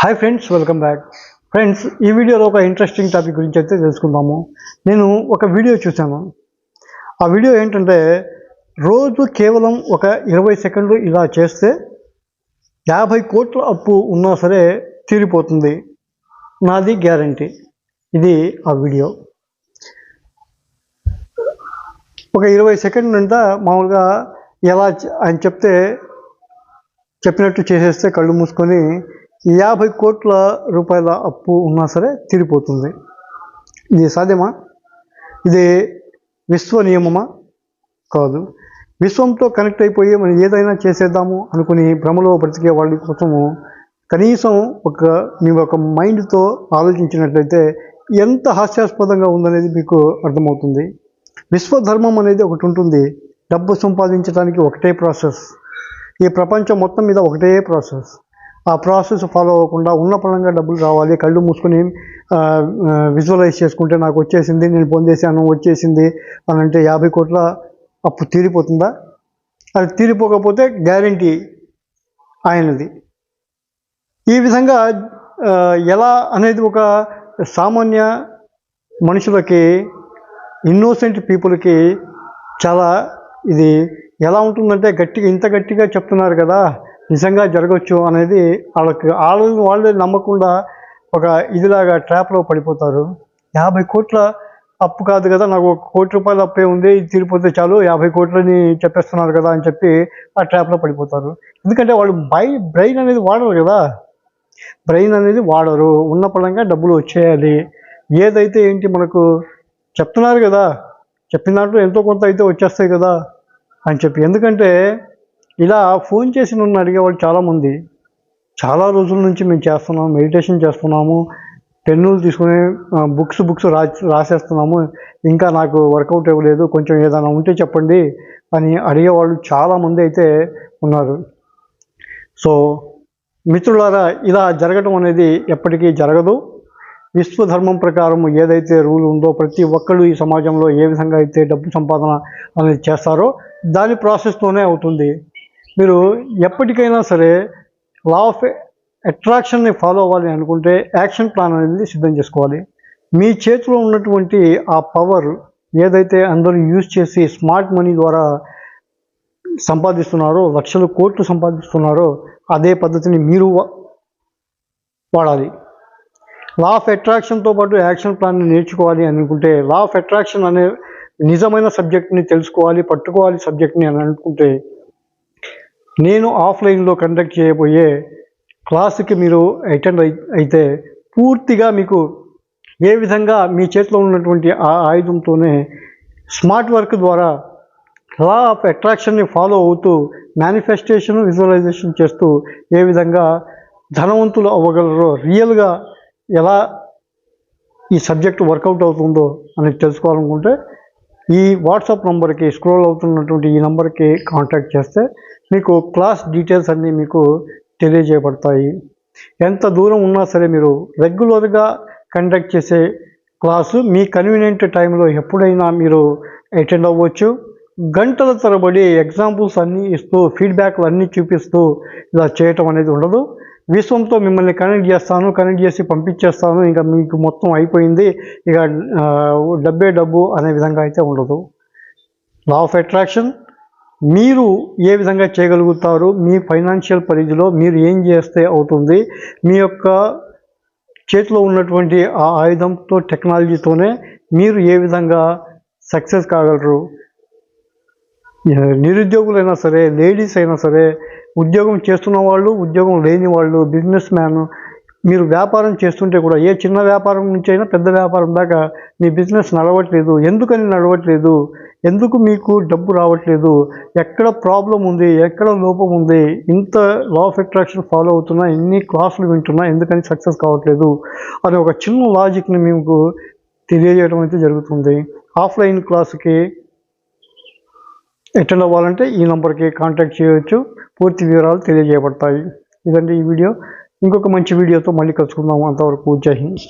Hi friends welcome back friends ఈ వీడియోలో ఒక ఇంట్రెస్టింగ్ టాపిక్ గురించి అయితే తెలుసుకుందాము. నేను ఒక వీడియో చూశాను. ఆ వీడియో ఏంటంటే రోజు కేవలం ఒక ఇరవై సెకండ్లు ఇలా చేస్తే యాభై కోట్ల అప్పు ఉన్నా సరే తీరిపోతుంది. నాది గ్యారంటీ ఇది ఆ వీడియో. ఒక ఇరవై సెకండ్ అంతా మామూలుగా ఎలా ఆయన చెప్తే చెప్పినట్టు చేసేస్తే కళ్ళు మూసుకొని యాభై కోట్ల రూపాయల అప్పు ఉన్నా సరే తీరిపోతుంది. ఇది సాధ్యమా? ఇది విశ్వ నియమమా? కాదు. విశ్వంతో కనెక్ట్ అయిపోయి మనం ఏదైనా చేసేద్దాము అనుకుని భ్రమలో బ్రతికే వాళ్ళ కోసము కనీసం ఒక మీ ఒక మైండ్తో ఆలోచించినట్లయితే ఎంత హాస్యాస్పదంగా ఉందనేది మీకు అర్థమవుతుంది. విశ్వధర్మం అనేది ఒకటి ఉంటుంది. డబ్బు సంపాదించడానికి ఒకటే ప్రాసెస్. ఈ ప్రపంచం మొత్తం మీద ఒకటే ప్రాసెస్. ఆ ప్రాసెస్ ఫాలో అవ్వకుండా ఉన్న పరంగా డబ్బులు రావాలి. కళ్ళు మూసుకొని విజువలైజ్ చేసుకుంటే నాకు వచ్చేసింది నేను పొందేశాను వచ్చేసింది అని అంటే యాభై కోట్ల అప్పు తీరిపోతుందా? అది తీరిపోకపోతే గ్యారంటీ ఆయనది. ఈ విధంగా ఎలా అనేది ఒక సామాన్య మనుషులకి ఇన్నోసెంట్ పీపుల్కి చాలా ఇది ఎలా ఉంటుందంటే గట్టిగా ఇంత గట్టిగా చెప్తున్నారు కదా. నిజంగా జరగవచ్చు అనేది వాళ్ళకి వాళ్ళని వాళ్ళే నమ్మకుండా ఒక ఇదిలాగా ట్రాప్లో పడిపోతారు. యాభై కోట్ల అప్పు కాదు కదా నాకు ఒక కోటి రూపాయల అప్పే ఉంది ఇది తీరిపోతే చాలు యాభై కోట్లని చెప్పేస్తున్నారు కదా అని చెప్పి ఆ ట్రాప్లో పడిపోతారు. ఎందుకంటే వాళ్ళు బై బ్రెయిన్ అనేది వాడరు కదా. బ్రెయిన్ అనేది వాడరు. ఉన్న పరంగా డబ్బులు వచ్చేయాలి. ఏదైతే ఏంటి మనకు చెప్తున్నారు కదా చెప్పిన దాంట్లో ఎంతో కొంత అయితే వచ్చేస్తాయి కదా అని చెప్పి. ఎందుకంటే ఇలా ఫోన్ చేసి నన్ను అడిగేవాళ్ళు చాలామంది. చాలా రోజుల నుంచి మేము చేస్తున్నాము మెడిటేషన్ చేస్తున్నాము పెన్నులు తీసుకుని బుక్స్ బుక్స్ రా రాసేస్తున్నాము. ఇంకా నాకు వర్కౌట్ ఇవ్వలేదు కొంచెం ఏదైనా ఉంటే చెప్పండి అని అడిగేవాళ్ళు చాలామంది అయితే ఉన్నారు. సో మిత్రులారా ఇలా జరగటం అనేది ఎప్పటికీ జరగదు. విశ్వధర్మం ప్రకారం ఏదైతే రూల్ ఉందో ప్రతి ఒక్కళ్ళు ఈ సమాజంలో ఏ విధంగా అయితే డబ్బు సంపాదన అనేది చేస్తారో దాని ప్రాసెస్తోనే అవుతుంది. మీరు ఎప్పటికైనా సరే లా ఆఫ్ అట్రాక్షన్ని ఫాలో అవ్వాలి అనుకుంటే యాక్షన్ ప్లాన్ అనేది సిద్ధం చేసుకోవాలి. మీ చేతిలో ఉన్నటువంటి ఆ పవర్ ఏదైతే అందరూ యూజ్ చేసి స్మార్ట్ మనీ ద్వారా సంపాదిస్తున్నారో లక్షల కోట్లు సంపాదిస్తున్నారో అదే పద్ధతిని మీరు వా- వాడాలి. లా ఆఫ్ అట్రాక్షన్తో పాటు యాక్షన్ ప్లాన్ని నేర్చుకోవాలి అనుకుంటే లా ఆఫ్ అట్రాక్షన్ అనే నిజమైన సబ్జెక్ట్ని తెలుసుకోవాలి పట్టుకోవాలి సబ్జెక్ట్ని అని అనుకుంటే నేను ఆఫ్లైన్లో కండక్ట్ చేయబోయే క్లాస్కి మీరు అటెండ్ అయితే పూర్తిగా మీకు ఏ విధంగా మీ చేతిలో ఉన్నటువంటి ఆ ఆయుధంతోనే స్మార్ట్ వర్క్ ద్వారా లా ఆఫ్ అట్రాక్షన్ని ఫాలో అవుతూ మేనిఫెస్టేషన్ విజువలైజేషన్ చేస్తూ ఏ విధంగా ధనవంతులు అవ్వగలరో రియల్గా ఎలా ఈ సబ్జెక్ట్ వర్కౌట్ అవుతుందో అని తెలుసుకోవాలనుకుంటే ఈ వాట్సాప్ నంబర్కి స్క్రోల్ అవుతున్నటువంటి ఈ నంబర్కి కాంటాక్ట్ చేస్తే మీకు క్లాస్ డీటెయిల్స్ అన్నీ మీకు తెలియజేయబడతాయి. ఎంత దూరం ఉన్నా సరే మీరు రెగ్యులర్గా కండక్ట్ చేసే క్లాసు మీ కన్వీనియంట్ టైంలో ఎప్పుడైనా మీరు అటెండ్ అవ్వచ్చు. గంటల తరబడి ఎగ్జాంపుల్స్ అన్నీ ఇస్తూ ఫీడ్బ్యాక్లు అన్నీ చూపిస్తూ ఇలా చేయటం అనేది ఉండదు. విశ్వంతో మిమ్మల్ని కనెక్ట్ చేస్తాను కనెక్ట్ చేసి పంపించేస్తాను ఇంకా మీకు మొత్తం అయిపోయింది. ఇక డబ్బే డబ్బు అనే విధంగా అయితే ఉండదు. లా ఆఫ్ అట్రాక్షన్ మీరు ఏ విధంగా చేయగలుగుతారు మీ ఫైనాన్షియల్ పరిధిలో మీరు ఏం చేస్తే అవుతుంది మీ యొక్క చేతిలో ఉన్నటువంటి ఆ ఆయుధంతో టెక్నాలజీతోనే మీరు ఏ విధంగా సక్సెస్ కాగలరు నిరుద్యోగులైనా సరే లేడీస్ అయినా సరే ఉద్యోగం చేస్తున్న వాళ్ళు ఉద్యోగం లేని వాళ్ళు బిజినెస్ మ్యాన్ మీరు వ్యాపారం చేస్తుంటే కూడా ఏ చిన్న వ్యాపారం నుంచి అయినా పెద్ద వ్యాపారం దాకా మీ బిజినెస్ నడవట్లేదు. ఎందుకని నడవట్లేదు? ఎందుకు మీకు డబ్బు రావట్లేదు? ఎక్కడ ప్రాబ్లం ఉంది? ఎక్కడ లోపం ఉంది? ఇంత లా ఆఫ్ అట్రాక్షన్ ఫాలో అవుతున్నా ఎన్ని క్లాసులు వింటున్నా ఎందుకని సక్సెస్ కావట్లేదు? అనే ఒక చిన్న లాజిక్ని మీకు తెలియజేయడం అయితే జరుగుతుంది. ఆఫ్లైన్ క్లాస్కి అటెండ్ అవ్వాలంటే ఈ నెంబర్కి కాంటాక్ట్ చేయవచ్చు పూర్తి వివరాలు తెలియజేయబడతాయి. ఇదండి ఈ వీడియో. ఇంకొక మంచి వీడియోతో మళ్ళీ కలుసుకుందాం. అంతవరకు జై హింద్.